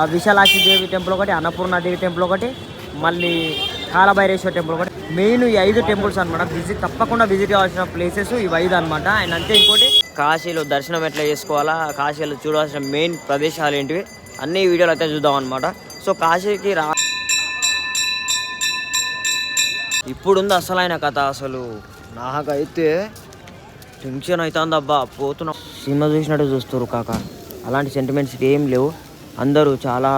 ఆ విశాలాక్షి దేవి టెంపుల్ ఒకటి అన్నపూర్ణ దేవి టెంపుల్ ఒకటి మళ్ళీ కాలభైరేశ్వర టెంపుల్ ఒకటి. మెయిన్ ఈ ఐదు టెంపుల్స్ అనమాట విజిట్ తప్పకుండా విజిట్ కావాల్సిన ప్లేసెస్ ఇవి ఐదు అనమాట అండ్ అంతే ఇంకోటి కాశీలో దర్శనం ఎట్లా చేసుకోవాలా కాశీలో చూడాల్సిన మెయిన్ ప్రదేశాలు ఏంటివి అన్ని వీడియోలు అయితే చూద్దాం అనమాట సో కాశీకి రా ఇప్పుడుంది అసలైన కథ అసలు. నాకైతే టెన్షన్ అవుతుంది అబ్బా పోతున్నా. సినిమా చూసినట్టు చూస్తారు కాక. అలాంటి సెంటిమెంట్స్ ఏం లేవు. అందరూ చాలా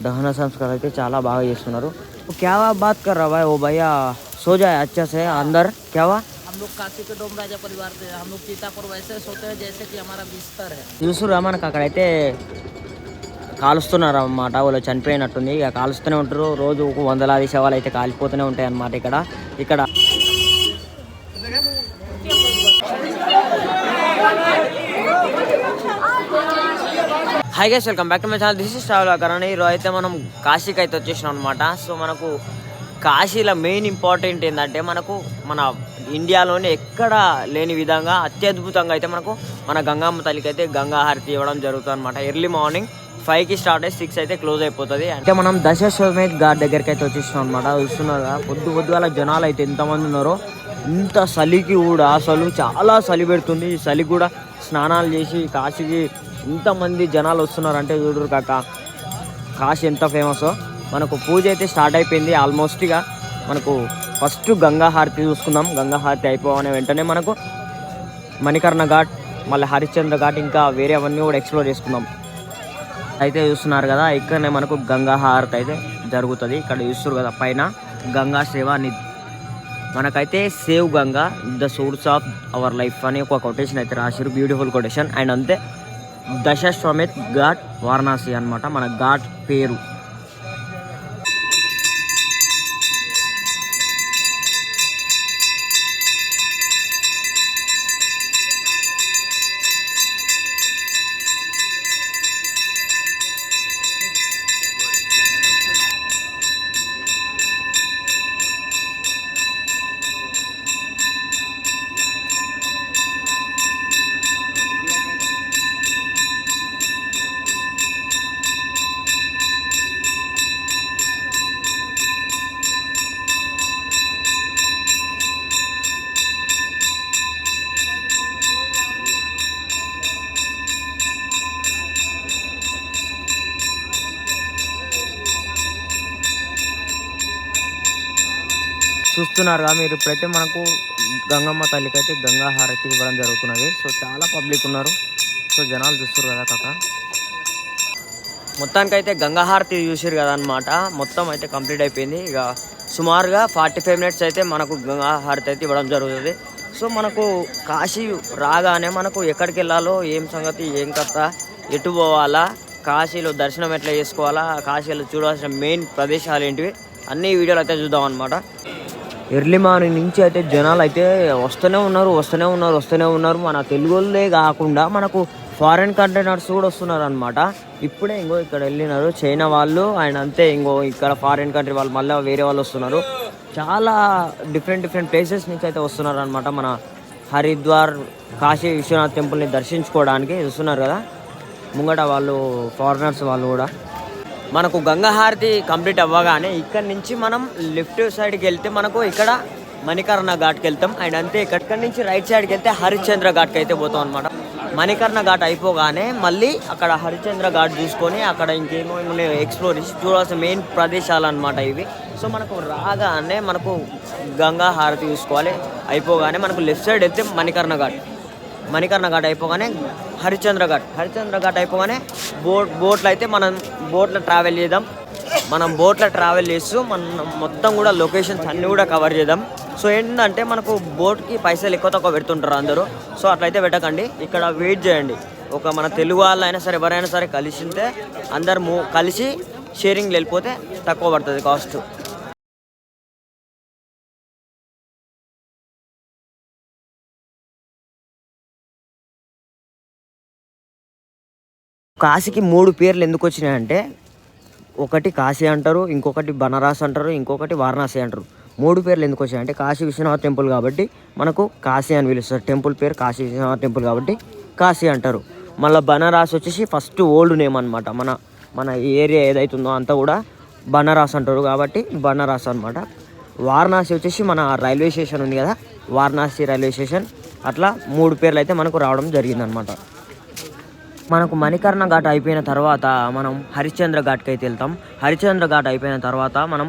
దహన సంస్కారాలు అయితే చాలా బాగా చేస్తున్నారు క్యావా బాత్ కర్ రా భాయ్ ఓ భయ్యా సో జాయ్ అచ్చా సే అందర్ క్యావా हम लोग काशी के डोम राजा परिवार से हम लोग सीतापुर वैसे सोते हैं जैसे कि हमारा बिस्तर है చూసురా మనకు అక్కడైతే కాలుస్తున్నారు అన్నమాట వాళ్ళు చనిపోయినట్టుంది ఇక కాలుస్తూనే ఉంటారు రోజు ఒక వందలాది శవాలు అయితే కాలిపోతూనే ఉంటాయి అన్నమాట ఇక్కడ ఇక్కడ hi guys welcome back to my channel this is travel Karan ఈరోజు అయితే మనం కాశీకి అయితే వచ్చేసినాం అనమాట సో మనకు కాశీలో మెయిన్ ఇంపార్టెంట్ ఏంటంటే మనకు మన ఇండియాలోనే ఎక్కడ లేని విధంగా అత్యద్భుతంగా అయితే మనకు మన గంగమ్మ తల్లికి అయితే గంగాహారతి ఇవ్వడం జరుగుతుంది అనమాట ఎర్లీ మార్నింగ్ ఫైవ్కి స్టార్ట్ అయ్యి సిక్స్ అయితే క్లోజ్ అయిపోతుంది. అంటే మనం దశాశ్వమేధ్ ఘాట్ దగ్గరికి అయితే వచ్చేసినాం అనమాట చూస్తున్నారు పొద్దు పొద్దుగాల జనాలు అయితే ఎంతమంది ఉన్నారో ఇంత చలికి కూడా అసలు చాలా చలి పెడుతుంది. చలి కూడా స్నానాలు చేసి కాశీకి ఇంతమంది జనాలు వస్తున్నారు అంటే చూడరు కాక. కాశీ ఎంత ఫేమస్. మనకు పూజ అయితే స్టార్ట్ అయిపోయింది ఆల్మోస్ట్ ఇక మనకు ఫస్ట్ గంగా హారతి చూసుకుందాం. గంగా హారతి వెంటనే మనకు మణికర్ణ ఘాట్ మళ్ళీ హరిశ్చంద్ర ఘాట్ ఇంకా వేరే అవన్నీ కూడా ఎక్స్ప్లోర్ చేసుకుందాం. అయితే చూస్తున్నారు కదా ఇక్కడనే మనకు గంగా హారతి అయితే జరుగుతుంది. ఇక్కడ చూస్తారు కదా పైన గంగా సేవ నిధి. మనకైతే save Ganga the source of our life అని ఒక కొటేషన్ అయితే రాశారు బ్యూటిఫుల్ కొటేషన్. అండ్ అంతే దశాశ్వమేధ్ ఘాట్ వారణాసి అన్నమాట. మన ఘాట్ పేరు. చూస్తున్నారుగా మీరు. ఇప్పుడైతే మనకు గంగమ్మ తల్లికి అయితే గంగా హారతి ఇవ్వడం జరుగుతున్నది. సో చాలా పబ్లిక్ ఉన్నారు. సో జనాలు చూస్తారు కదా కాక. మొత్తానికైతే గంగా హారతి చూసారు కదా అనమాట మొత్తం అయితే కంప్లీట్ అయిపోయింది. ఇక సుమారుగా ఫార్టీ ఫైవ్ మినిట్స్ అయితే మనకు గంగా హారతి అయితే ఇవ్వడం జరుగుతుంది. సో మనకు కాశీ రాగానే మనకు ఎక్కడికి వెళ్ళాలో ఏం సంగతి ఏం కథ ఎటు పోవాలా కాశీలో దర్శనం ఎట్లా చేసుకోవాలా కాశీలో చూడాల్సిన మెయిన్ ప్రదేశాలు ఏంటివి అన్ని వీడియోలు అయితే చూద్దాం అనమాట ఎర్లీ మార్నింగ్ నుంచి అయితే జనాలు అయితే వస్తూనే ఉన్నారు వస్తూనే ఉన్నారు వస్తూనే ఉన్నారు. మన తెలుగు వాళ్ళే కాకుండా మనకు ఫారెన్ కంటైనర్స్ కూడా వస్తున్నారు అనమాట ఇప్పుడే ఇంకో ఇక్కడ వెళ్ళినారు చైనా వాళ్ళు. అండ్ అంతే ఇంకో ఇక్కడ ఫారెన్ కంట్రీ వాళ్ళు మళ్ళీ వేరే వాళ్ళు వస్తున్నారు. చాలా డిఫరెంట్ డిఫరెంట్ ప్లేసెస్ నుంచి అయితే వస్తున్నారు అనమాట మన హరిద్వార్ కాశీ విశ్వనాథ్ టెంపుల్ని దర్శించుకోవడానికి వస్తున్నారు కదా. ముంగట వాళ్ళు ఫారినర్స్ వాళ్ళు కూడా. మనకు గంగాహారతి కంప్లీట్ అవ్వగానే ఇక్కడ నుంచి మనం లెఫ్ట్ సైడ్కి వెళ్తే మనకు ఇక్కడ మణికర్ణ ఘాట్కి వెళ్తాం. అండ్ అంతే ఇక్కడ నుంచి రైట్ సైడ్కి వెళ్తే హరిశ్చంద్ర ఘాట్కి అయితే పోతాం అనమాట మణికర్ణ ఘాట్ అయిపోగానే మళ్ళీ అక్కడ హరిశ్చంద్ర ఘాట్ చూసుకొని అక్కడ ఇంకేమో ఎక్స్ప్లోర్ చేసి చూడాల్సిన మెయిన్ ప్రదేశాలు అనమాట ఇవి. సో మనకు రాగానే మనకు గంగా హారతి చూసుకోవాలి. అయిపోగానే మనకు లెఫ్ట్ సైడ్ వెళ్తే మణికర్ణ ఘాట్. మణికర్ణ ఘాట్ అయిపోగానే హరిశ్చంద్ర ఘాట్ హరిశ్చంద్ర ఘాట్ అయిపోగానే బోట్ బోట్లో అయితే మనం బోట్లో ట్రావెల్ చేద్దాం. మనం బోట్లో ట్రావెల్ చేస్తూ మనం మొత్తం కూడా లొకేషన్స్ అన్నీ కూడా కవర్ చేద్దాం. సో ఏంటంటే మనకు బోట్కి పైసలు ఎక్కువ తక్కువ పెడుతుంటారు అందరూ. సో అట్లయితే పెట్టకండి. ఇక్కడ వెయిట్ చేయండి. ఒక మన తెలుగు వాళ్ళు అయినా సరే ఎవరైనా సరే కలిసింటే అందరు కలిసి షేరింగ్ వెళ్ళిపోతే తక్కువ పడుతుంది కాస్ట్. కాశీకి మూడు పేర్లు ఎందుకు వచ్చినాయంటే ఒకటి కాశీ అంటారు ఇంకొకటి బనారస్ అంటారు ఇంకొకటి వారణాసి అంటారు. మూడు పేర్లు ఎందుకు వచ్చాయంటే కాశీ విశ్వనాథ టెంపుల్ కాబట్టి మనకు కాశీ అని పిలుస్తారు. టెంపుల్ పేరు కాశీ విశ్వనాథ టెంపుల్ కాబట్టి కాశీ అంటారు. మళ్ళీ బనారస్ వచ్చేసి ఫస్ట్ ఓల్డ్ నేమ్ అనమాట మన మన ఏరియా ఏదైతుందో అంతా కూడా బనారస్ అంటారు కాబట్టి బనారస్ అనమాట వారణాసి వచ్చేసి మన రైల్వే స్టేషన్ ఉంది కదా వారణాసి రైల్వే స్టేషన్. అట్లా మూడు పేర్లు అయితే మనకు రావడం జరిగిందనమాట మనకు మణికర్ణ ఘాట్ అయిపోయిన తర్వాత మనం హరిశ్చంద్ర ఘాట్కి అయితే వెళ్తాం. హరిశ్చంద్ర ఘాట్ అయిపోయిన తర్వాత మనం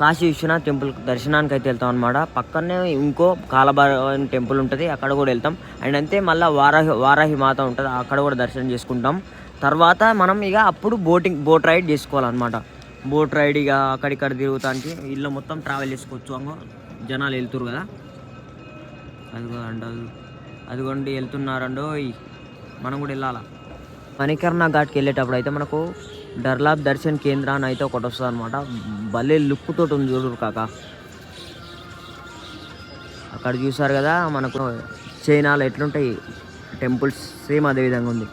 కాశీ విశ్వనాథ్ టెంపుల్ దర్శనానికి అయితే వెళ్తాం అనమాట పక్కనే ఇంకో కాలభైరవన్ టెంపుల్ ఉంటుంది అక్కడ కూడా వెళ్తాం. అండ్ అంతే మళ్ళీ వారాహి వారాహి మాత ఉంటుంది అక్కడ కూడా దర్శనం చేసుకుంటాం. తర్వాత మనం ఇక అప్పుడు బోటింగ్ బోట్ రైడ్ చేసుకోవాలన్నమాట. బోట్ రైడ్ ఇక అక్కడిక్కడ తిరుగుతానికి ఇల్లు మొత్తం ట్రావెల్ చేసుకోవచ్చు. అంగో జనాలు వెళ్తురు కదా. అదిగో అండి అది అదిగోండి వెళ్తున్నారండో మనం కూడా వెళ్ళాలా? మణికర్ణ ఘాట్కి వెళ్ళేటప్పుడు అయితే మనకు డర్లాబ్ దర్శన్ కేంద్ర అని అయితే ఒకటి వస్తుంది అనమాట భలే లుక్తో ఉంది చూడరు కాక. అక్కడ చూసారు కదా మనకు చైనాలో ఎట్లుంటాయి టెంపుల్స్? సేమ్ అదే విధంగా ఉంది.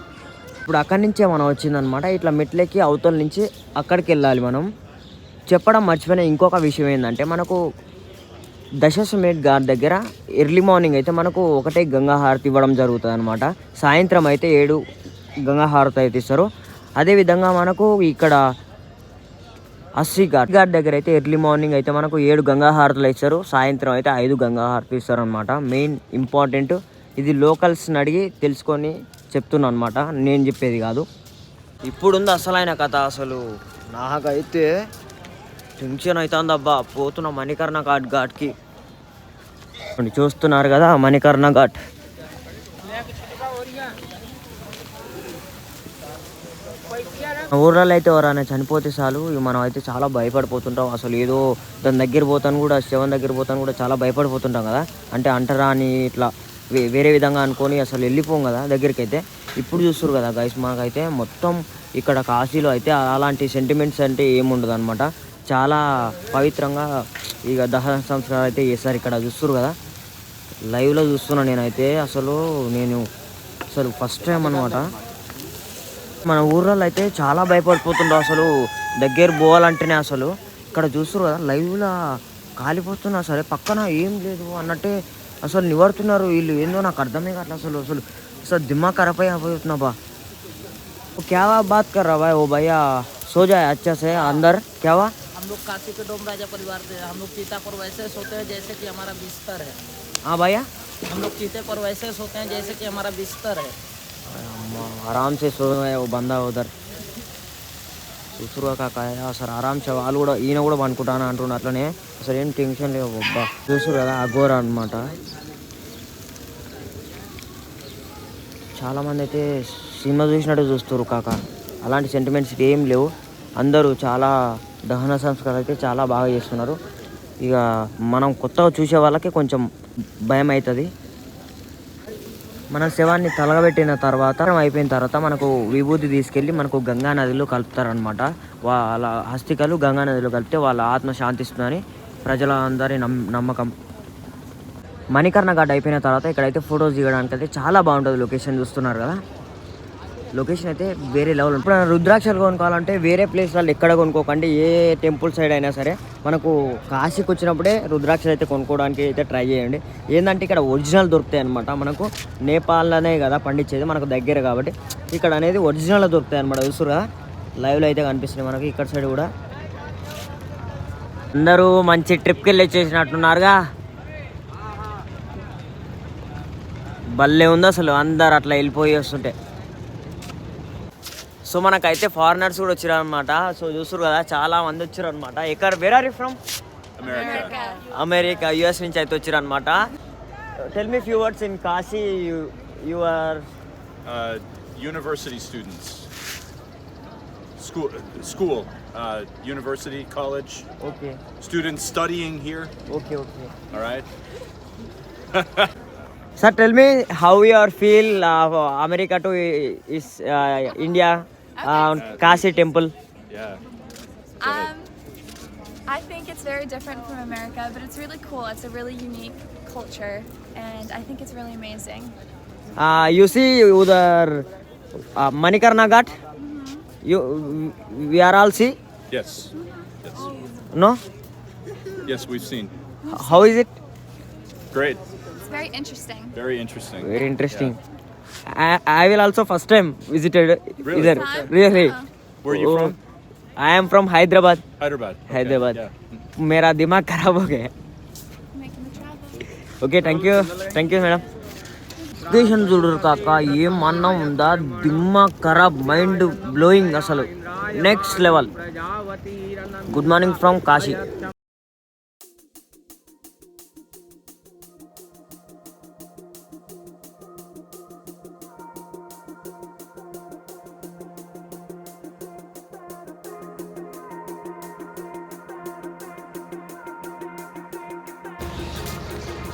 ఇప్పుడు అక్కడి నుంచే మనం వచ్చిందనమాట ఇట్లా మెట్లెక్కి అవతల నుంచి అక్కడికి వెళ్ళాలి మనం. చెప్పడం మర్చిపోయిన ఇంకొక విషయం ఏంటంటే మనకు దశస్వమేధ్ ఘాట్ దగ్గర ఎర్లీ మార్నింగ్ అయితే మనకు ఒకటే గంగా హారతి ఇవ్వడం జరుగుతుంది అనమాట సాయంత్రం అయితే ఏడు గంగా హారతి అయితే ఇస్తారు. అదేవిధంగా మనకు ఇక్కడ అస్సీ ఘాట్ ఘాట్ దగ్గర అయితే ఎర్లీ మార్నింగ్ అయితే మనకు ఏడు గంగా హారతులు ఇస్తారు. సాయంత్రం అయితే ఐదు గంగా హారతి ఇస్తారు అనమాట మెయిన్ ఇంపార్టెంట్ ఇది లోకల్స్ని అడిగి తెలుసుకొని చెప్తున్నాను అనమాట నేను చెప్పేది కాదు. ఇప్పుడుంది అసలైన కథ అసలు. నాకైతే టెన్షన్ అవుతుంది అబ్బా పోతున్న మణికర్ణ ఘాట్ ఘాట్కి. చూస్తున్నారు కదా మణికర్ణ ఘాట్. ఊర్లలో అయితే ఎవరైనా చనిపోతే చాలు మనం అయితే చాలా భయపడిపోతుంటాం. అసలు ఏదో దాని దగ్గర పోతాను కూడా శవం దగ్గర పోతాను కూడా చాలా భయపడిపోతుంటాం కదా. అంటే అంటరా అని ఇట్లా వే- వేరే విధంగా అనుకొని అసలు వెళ్ళిపోం కదా దగ్గరికి అయితే ఇప్పుడు చూస్తారు కదా గైస్ మాకైతే మొత్తం ఇక్కడ కాశీలో అయితే అలాంటి సెంటిమెంట్స్ అంటే ఏముండదు అనమాట చాలా పవిత్రంగా ఇక దహన సంస్కారాలు అయితే చేస్తారు ఇక్కడ చూస్తారు కదా లైవ్లో చూస్తున్నా నేనైతే అసలు నేను అసలు ఫస్ట్ టైం అనమాట మన ఊర్లలో అయితే చాలా భయపడిపోతుండ్రు అసలు దగ్గర పోవాలంటేనే అసలు ఇక్కడ చూస్తారు కదా లైవ్లో కాలిపోతున్నా సరే పక్కన ఏం లేదు అన్నట్టే అసలు నివడుతున్నారు వీళ్ళు ఏందో నాకు అర్థమే కావట్లేదు అసలు అసలు అసలు దిమాగ్ ఖరాబ్ అయిపోతున్నా బా वो क्या बात कर रहा भाई वो भैया सो जाए अच्छा से अंदर क्या हुआ हम लोग काशी के डोम राजा परिवार से हम लोग चीता पर वैसे सोते हैं जैसे कि हमारा बिस्तर है हाँ भैया हम लोग चीते पर वैसे सोते हैं जैसे कि हमारा बिस्तर है అమ్మా, ఆరామ్ సే సో ఓ బందా ఉదర్ చూసురుగా కాక అసలు ఆరామ్ సే వాళ్ళు కూడా ఈయన కూడా పనుకుంటాను అంటున్నారు అట్లనే అసలు ఏం టెన్షన్ లేవు అబ్బా చూసురు కదా అఘోర అనమాట చాలామంది అయితే సినిమా చూసినట్టు చూస్తారు కాక అలాంటి సెంటిమెంట్స్ ఏం లేవు అందరూ చాలా దహన సంస్కారం అయితే చాలా బాగా చేస్తున్నారు. ఇక మనం కొత్తగా చూసే వాళ్ళకి కొంచెం భయం అవుతుంది. మన శవాన్ని తలగబెట్టిన తర్వాత అయిపోయిన తర్వాత మనకు విభూతి తీసుకెళ్ళి మనకు గంగా నదిలో కలుపుతారనమాట వాళ్ళ హస్తికలు గంగా నదిలో కలిపితే వాళ్ళ ఆత్మ శాంతిస్తుందని ప్రజలందరి నమ్ నమ్మకం. మణికర్ణ ఘాట్ అయిపోయిన తర్వాత ఇక్కడైతే ఫొటోస్ దిగడానికి అయితే చాలా బాగుంటుంది లొకేషన్ చూస్తున్నారు కదా. లొకేషన్ అయితే వేరే లెవెల్ ఇప్పుడు రుద్రాక్షలు కొనుక్కోవాలంటే వేరే ప్లేస్లలో ఎక్కడ కొనుక్కోకండి ఏ టెంపుల్ సైడ్ అయినా సరే. మనకు కాశీకి వచ్చినప్పుడే రుద్రాక్షలు అయితే కొనుక్కోవడానికి అయితే ట్రై చేయండి. ఏంటంటే ఇక్కడ ఒరిజినల్ దొరుకుతాయి అనమాట మనకు నేపాల్లోనే కదా పండించేది మనకు దగ్గర కాబట్టి. ఇక్కడ అనేది ఒరిజినల్ దొరుకుతాయి అనమాట చూసురు లైవ్లో అయితే కనిపిస్తుంది మనకి. ఇక్కడ సైడ్ కూడా. అందరూ మంచి ట్రిప్కి వెళ్ళి వచ్చేసినట్టున్నారుగా భలే ఉంది అసలు అందరు అట్లా వెళ్ళిపోయి వస్తుంటే. సో మనకైతే ఫారినర్స్ కూడా వచ్చారు అనమాట సో చూస్తారు కదా చాలా మంది వచ్చారు అనమాట ఎక్కడ where are you from America US నుంచి అయితే వచ్చారు అనమాట tell me few words in Kashi you are uh, university students. School, school, uh, university, college, okay students studying here. Okay okay All right. Sir tell me how your feel America to is India Um, Kashi temple. Yeah. Um, I think it's very different from America, but it's really cool. It's a really unique culture, and I think it's really amazing. Uh, you see, the uh, Manikarna Ghat. Mm-hmm. You, we are all see. Yes. Yes. No. Yes, we've seen. How is it? Great. It's very interesting. Very interesting. Very interesting. Yeah. I will also first time visited Really? Either Time? Really Where are you from? I am from Hyderabad Hyderabad. Okay, Hyderabad. Yeah. मेरा दिमाग खराब हो गया Making the travel. Okay thank you thank you madam location చూడరు కాక ఏం అన్నం ఉందా దిమాగ్ ఖరాబ్ మైండ్ బ్లోయింగ్ అసలు next level good morning from Kashi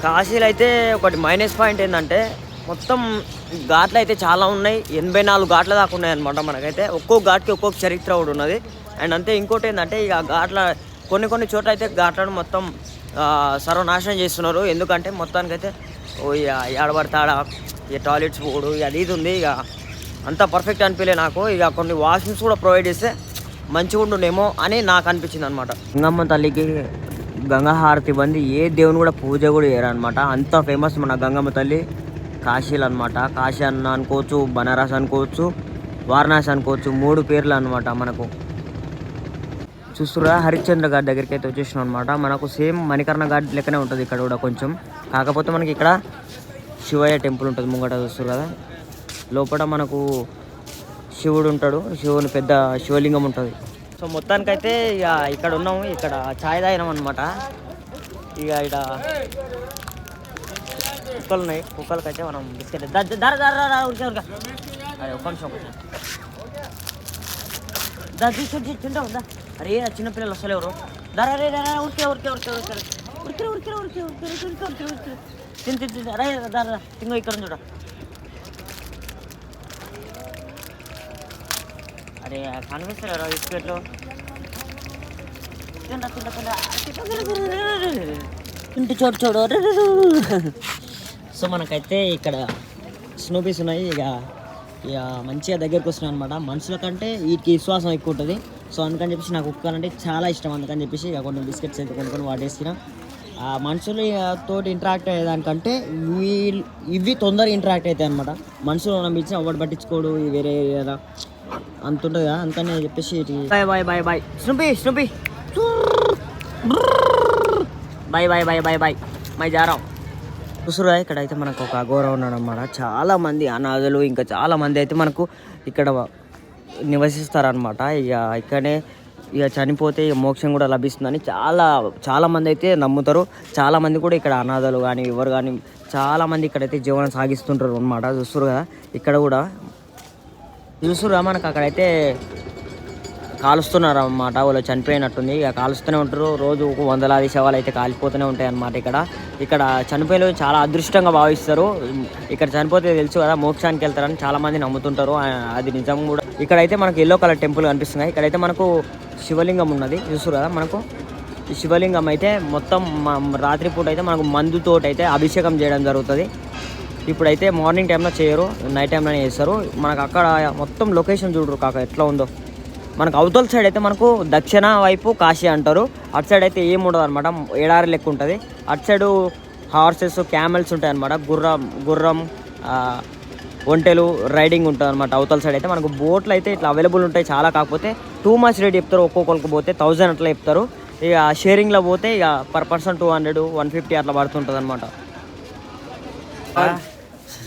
కాశీలో అయితే ఒకటి మైనస్ పాయింట్ ఏంటంటే మొత్తం ఘాట్లు అయితే చాలా ఉన్నాయి. ఎనభై నాలుగు ఘాట్ల దాకా ఉన్నాయి అనమాట మనకైతే. ఒక్కొక్క ఘాట్కి ఒక్కొక్క చరిత్ర కూడా ఉన్నది. అండ్ అంతే ఇంకోటి ఏంటంటే ఇక ఘాట్ల కొన్ని కొన్ని చోట్ల అయితే ఘాట్లను మొత్తం సర్వనాశనం చేస్తున్నారు. ఎందుకంటే మొత్తానికైతే ఓ ఇక ఏడబడతాడ ఇక టాయిలెట్స్ పోడు ఇక అది ఇది ఉంది. ఇక అంత పర్ఫెక్ట్ అనిపించలే నాకు. ఇక కొన్ని వాష్రూమ్స్ కూడా ప్రొవైడ్ చేస్తే మంచిగా ఉండునేమో అని నాకు అనిపించింది అనమాట గంగమ్మ తల్లికి గంగాహారతి బంది ఏ దేవుని కూడా పూజ కూడా చేయరు అనమాట అంత ఫేమస్ మన గంగమ్మ తల్లి కాశీలు అనమాట కాశీ అన్న అనుకోవచ్చు బనారస్ అనుకోవచ్చు వారణాసి అనుకోవచ్చు మూడు పేర్లు అనమాట మనకు. చూస్తురా హరిశ్చంద్ర ఘాట్ దగ్గరికి అయితే వచ్చేసినాం అనమాట మనకు సేమ్ మణికర్ణ ఘాట్ లెక్కనే ఉంటుంది ఇక్కడ కూడా కొంచెం. కాకపోతే మనకి ఇక్కడ శివయ్య టెంపుల్ ఉంటుంది ముంగట చూస్తారు కదా. లోపల మనకు శివుడు ఉంటాడు. శివుని పెద్ద శివలింగం ఉంటుంది. సో మొత్తానికైతే ఇక ఇక్కడ ఉన్నాము ఇక్కడ ఛాయ్ తాగినాం అనమాట ఇక ఇక్కడ కుక్కలు ఉన్నాయి కుక్కలకైతే మనం బిస్కెట్ ధర ధర దర దర దర అరే ఒక్క నిమిషం దా తింటాం దా అరే చిన్నపిల్లలు అసలు ఎవరు ధర రే ధర ఉరికే ఉరికే ఉరికే ఉరికే ఉరికే ఉరికే ఉరికే ఉరికే ఉరికే ఉరికే ఉరికే ఉరికే తిని తిని రా ధర తింగో ఇక్కడ చూడ అరే కనిపిస్తలేరా బిస్కెట్లు ఇంటి చోటు చూడు. సో మనకైతే ఇక్కడ స్నూపీస్ ఉన్నాయి. ఇక ఇక మంచిగా దగ్గరికి వస్తున్నాయి అనమాట మనుషుల కంటే వీటికి విశ్వాసం ఎక్కువ ఉంటుంది. సో అందుకని చెప్పేసి నాకు కుక్కలంటే చాలా ఇష్టం. అందుకని చెప్పేసి ఇక కొన్ని బిస్కెట్స్ అయితే కొనుక్కొని వాడేసిన. ఆ మనుషులు తోటి ఇంటరాక్ట్ అయ్యేదానికంటే వీళ్ళు ఇవి తొందరగా ఇంటరాక్ట్ అవుతాయి అనమాట మనుషులు మనం ఇచ్చిన ఒకటి పట్టించుకోడు వేరే అంత ఉంటుంది అందుకని చెప్పేసి bye bye bye bye. Snoopy Snoopy bye bye bye bye bye. My జారాం. చూసురా ఇక్కడ అయితే మనకు ఒక అఘోర ఉన్నాడు అనమాట చాలా మంది అనాథులు ఇంకా చాలా మంది అయితే మనకు ఇక్కడ నివసిస్తారనమాట ఇక ఇక్కడనే ఇక చనిపోతే ఇక మోక్షం కూడా లభిస్తుందని చాలా చాలా మంది అయితే నమ్ముతారు. చాలా మంది కూడా ఇక్కడ అనాథలు కానీ ఎవరు కానీ చాలా మంది ఇక్కడైతే జీవనం సాగిస్తుంటారు అనమాట చూస్తారు కదా ఇక్కడ కూడా చూసురా మనకు అక్కడైతే. కాలుస్తున్నారు అన్నమాట. వాళ్ళు చనిపోయినట్టుంది. ఇక కాలుస్తూనే ఉంటారు. రోజు వందలాది శవాలు అయితే కాలిపోతూనే ఉంటాయి అన్నమాట ఇక్కడ. ఇక్కడ చనిపోయిన చాలా అదృష్టంగా భావిస్తారు. ఇక్కడ చనిపోతే తెలుసు కదా మోక్షానికి వెళ్తారని చాలా మంది నమ్ముతుంటారు అది నిజం కూడా. ఇక్కడైతే మనకు ఎల్లో కలర్ టెంపుల్ కనిపిస్తుంది ఇక్కడైతే మనకు శివలింగం ఉన్నది. చూసారు కదా మనకు. ఈ శివలింగం అయితే మొత్తం రాత్రిపూట అయితే మనకు మందుతోటి అయితే అభిషేకం చేయడం జరుగుతుంది. ఇప్పుడైతే మార్నింగ్ టైంలో చేయరు నైట్ టైంలోనే చేస్తారు. మనకు అక్కడ మొత్తం లొకేషన్ చూడరు కాక ఎట్లా ఉందో. మనకు అవతల సైడ్ అయితే మనకు దక్షిణ వైపు కాశీ అంటారు. అటు సైడ్ అయితే ఏం ఉండదు అనమాట ఎడారి లెక్క ఉంటుంది. అటు సైడు హార్సెస్ క్యామెల్స్ ఉంటాయి అనమాట గుర్రం గుర్రం ఒంటెలు రైడింగ్ ఉంటుంది అనమాట అవతల సైడ్ అయితే మనకు బోట్లు అయితే ఇట్లా అవైలబుల్ ఉంటాయి చాలా. కాకపోతే టూ మచ్ రేట్ చెప్తారు. ఒక్కొక్కరికి పోతే థౌజండ్ అట్లా చెప్తారు. ఇక షేరింగ్లో పోతే ఇక per person two hundred one fifty అట్లా పడుతుంటుంది అనమాట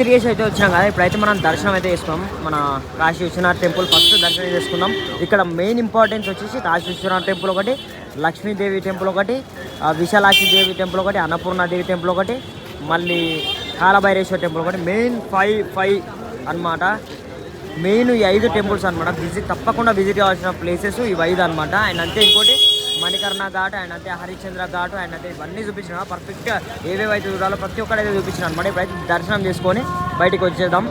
తిరిగేసి అయితే వచ్చినాం కదా ఇప్పుడైతే మనం దర్శనం అయితే చేసుకున్నాం. మన కాశీ విశ్వనాథ్ టెంపుల్ ఫస్ట్ దర్శనం చేసుకుందాం ఇక్కడ మెయిన్ ఇంపార్టెన్స్ వచ్చేసి కాశీ విశ్వనాథ్ టెంపుల్ ఒకటి లక్ష్మీదేవి టెంపుల్ ఒకటి ఆ, దేవి టెంపుల్ ఒకటి అన్నపూర్ణాదేవి టెంపుల్ ఒకటి మళ్ళీ కాలభైరేశ్వర టెంపుల్ ఒకటి. మెయిన్ ఫైవ్ ఫైవ్ అన్నమాట. మెయిన్ ఈ ఐదు టెంపుల్స్ అనమాట విజిట్ తప్పకుండా విజిట్ కావాల్సిన ప్లేసెస్ ఇవి ఐదు అనమాట అండ్ అంతే ఇంకోటి మణికర్ణ ఘాట్ అండ్ అంతే హరిశ్చంద్ర ఘాట్ అండ్ అంతే ఇవన్నీ చూపించిన పర్ఫెక్ట్గా ఏవేవైతే చూడాలో ప్రతి ఒక్కటి అయితే చూపించిన అనమాట. ఇప్పుడైతే దర్శనం చేసుకొని బయటికి వచ్చేద్దాం.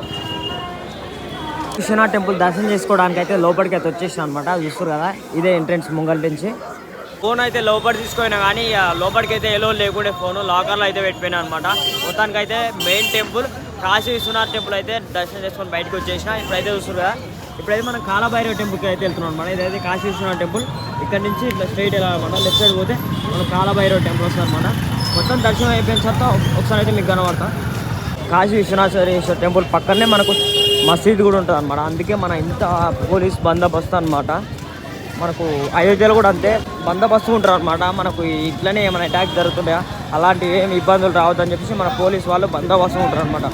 విశ్వనాథ్ టెంపుల్ దర్శనం చేసుకోవడానికి అయితే లోపలికి అయితే వచ్చేసాను అనమాట. చూస్తారు కదా ఇదే ఎంట్రెన్స్ ముంగల్ నుంచి. ఫోన్ అయితే లోపల తీసుకుపోయినా కానీ ఇక లోపలికి అయితే ఎలో లేకుండా ఫోన్ లాకర్లో అయితే పెట్టిపోయినా అనమాట. మొత్తానికి అయితే main temple Kashi Vishwanath temple అయితే దర్శనం చేసుకొని బయటకు వచ్చేసిన. ఇప్పుడైతే చూస్తారు కదా ఇప్పుడైతే మనం కాలభైరవ టెంపుల్కి అయితే వెళ్తున్నాం అనమాట ఇదైతే కాశీ విశ్వనాథ్ టెంపుల్. ఇక్కడ నుంచి ఇట్లా స్ట్రైట్ వెళ్ళాలన్నమాట లెఫ్ట్ సైడ్ పోతే మనం కాలభైరవ టెంపుల్ వస్తుంది అనమాట మొత్తం దర్శనం అయిపోయిన తర్వాత ఒకసారి అయితే మీకు కనబడతా. కాశీ విశ్వనాథేశ్వర టెంపుల్ పక్కనే మనకు మసీద్ కూడా ఉంటుంది అనమాట అందుకే మన ఇంత పోలీస్ బందోబస్తు అనమాట మనకు అయోధ్యలో కూడా అంతే బందోబస్తు ఉంటారు అనమాట మనకు ఇట్లనే ఏమైనా అటాక్ జరుగుతుందా? అలాంటివి ఏమి ఇబ్బందులు రావద్దని చెప్పేసి మన పోలీస్ వాళ్ళు బందోబస్తు ఉంటారు అనమాట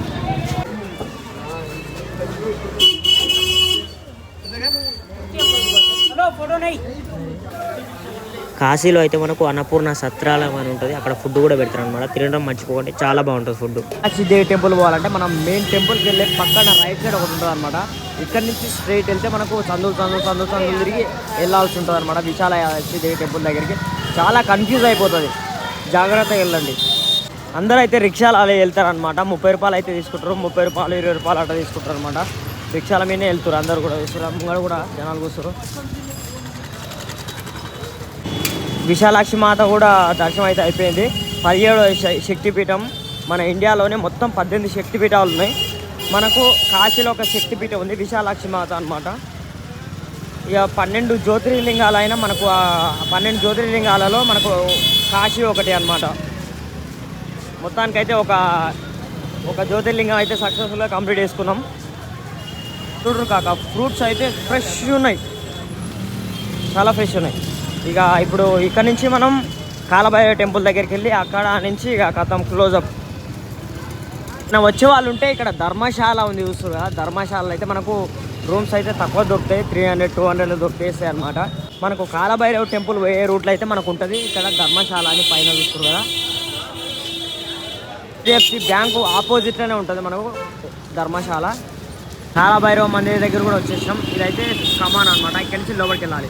కాశీలో అయితే మనకు అన్నపూర్ణ సత్రాలయం అని ఉంటుంది. అక్కడ ఫుడ్ కూడా పెడతారు అనమాట తినడం మర్చిపోకండి. చాలా బాగుంటుంది ఫుడ్. కాశీదేవి టెంపుల్ పోవాలంటే మనం మెయిన్ టెంపుల్కి వెళ్ళే పక్కన రైట్ సైడ్ ఒకటి ఉంటుంది అనమాట ఇక్కడ నుంచి స్ట్రైట్ వెళ్తే మనకు చందులు చందులు చందులు చందులు తిరిగి వెళ్ళాల్సి ఉంటుంది అనమాట విశాల దేవి టెంపుల్ దగ్గరికి. చాలా కన్ఫ్యూజ్ అయిపోతుంది. జాగ్రత్తగా వెళ్ళండి. అందరూ అయితే రిక్షాలు అలా వెళ్తారనమాట ముప్పై రూపాయలు అయితే తీసుకుంటారు. ముప్పై రూపాయలు ఇరవై రూపాయలు అట్లా తీసుకుంటారు అనమాట రిక్షాల మీదనే వెళ్తారు. అందరు కూడా చూస్తారు. ముంగడు కూడా జనాలు కూర్చోరు విశాలాక్షి మాత కూడా దర్శనం అయితే అయిపోయింది. పదిహేడు శక్తిపీఠం మన ఇండియాలోనే మొత్తం పద్దెనిమిది శక్తిపీఠాలు ఉన్నాయి. మనకు కాశీలో ఒక శక్తిపీఠం ఉంది విశాలాక్షి మాత అనమాట ఇక పన్నెండు జ్యోతిర్లింగాలు అయినా మనకు పన్నెండు జ్యోతిర్లింగాలలో మనకు కాశీ ఒకటి అనమాట మొత్తానికైతే ఒక ఒక జ్యోతిర్లింగం అయితే సక్సెస్ఫుల్గా కంప్లీట్ చేసుకున్నాం. చూడరు కాక ఫ్రూట్స్ అయితే ఫ్రెష్ ఉన్నాయి. చాలా ఫ్రెష్ ఉన్నాయి. ఇక ఇప్పుడు ఇక్కడ నుంచి మనం కాలభైరవ టెంపుల్ దగ్గరికి వెళ్ళి అక్కడ నుంచి ఇక కథం క్లోజప్ నా వచ్చే వాళ్ళు ఉంటే ఇక్కడ ధర్మశాల ఉంది చూస్తుగా ధర్మశాలలో అయితే మనకు రూమ్స్ అయితే తక్కువ దొరుకుతాయి. త్రీ హండ్రెడ్ టూ హండ్రెడ్లో దొరికేస్తాయి అనమాట మనకు కాలభైరవ టెంపుల్ వేరే రూట్లో అయితే మనకు ఉంటుంది ఇక్కడ ధర్మశాల అని పైన చూస్తారు కదా. హెచ్డిఎఫ్సి బ్యాంకు ఆపోజిట్లోనే ఉంటుంది మనకు ధర్మశాల. కాలభైరవ మందిర్ దగ్గర కూడా వచ్చేసినాం. ఇదైతే కమాన్ అనమాట ఇక్కడి నుంచి లోపలికి వెళ్ళాలి.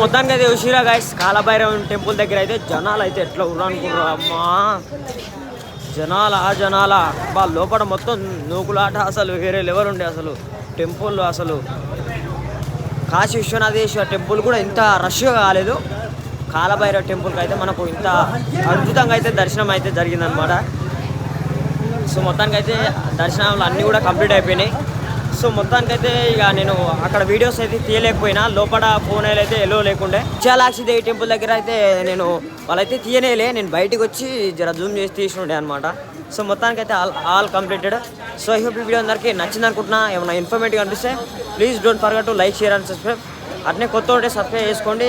మొత్తానికి అయితే ఉషిరా గాయస్ కాలభైరవం టెంపుల్ దగ్గర అయితే జనాలు అయితే ఎట్లా ఉన్నారనుకున్నారు అమ్మా. జనాల జనాల. బా లోపల మొత్తం నూకులాట అసలు వేరే లెవెల్ ఉండే అసలు. టెంపుల్ అసలు. కాశీ విశ్వనాథేశ్వర టెంపుల్ కూడా ఇంత రష్గా కాలేదు. కాలభైరవ టెంపుల్కి అయితే మనకు ఇంత అద్భుతంగా అయితే దర్శనం అయితే జరిగిందనమాట సో మొత్తానికి అయితే దర్శనాలు అన్నీ కూడా కంప్లీట్ అయిపోయినాయి. సో మొత్తానికైతే ఇక నేను అక్కడ వీడియోస్ అయితే తీయలేకపోయినా లోపల ఫోన్ అయితే ఎల్లో లేకుండే. విశాలాక్షి దేవి టెంపుల్ దగ్గర అయితే నేను వాళ్ళైతే తీయనేలే నేను బయటికి వచ్చి జర జూమ్ చేసి తీసుకుండే అనమాట సో మొత్తానికైతే ఆల్ ఆల్ కంప్లీటెడ్ సో ఈ వీడియో అందరికీ నచ్చింది అనుకుంటున్నా ఏమైనా ఇన్ఫర్మేటివ్ అనిపిస్తే please don't forget to like share and subscribe అట్నే కొత్త ఉంటే సబ్స్క్రైబ్ చేసుకోండి.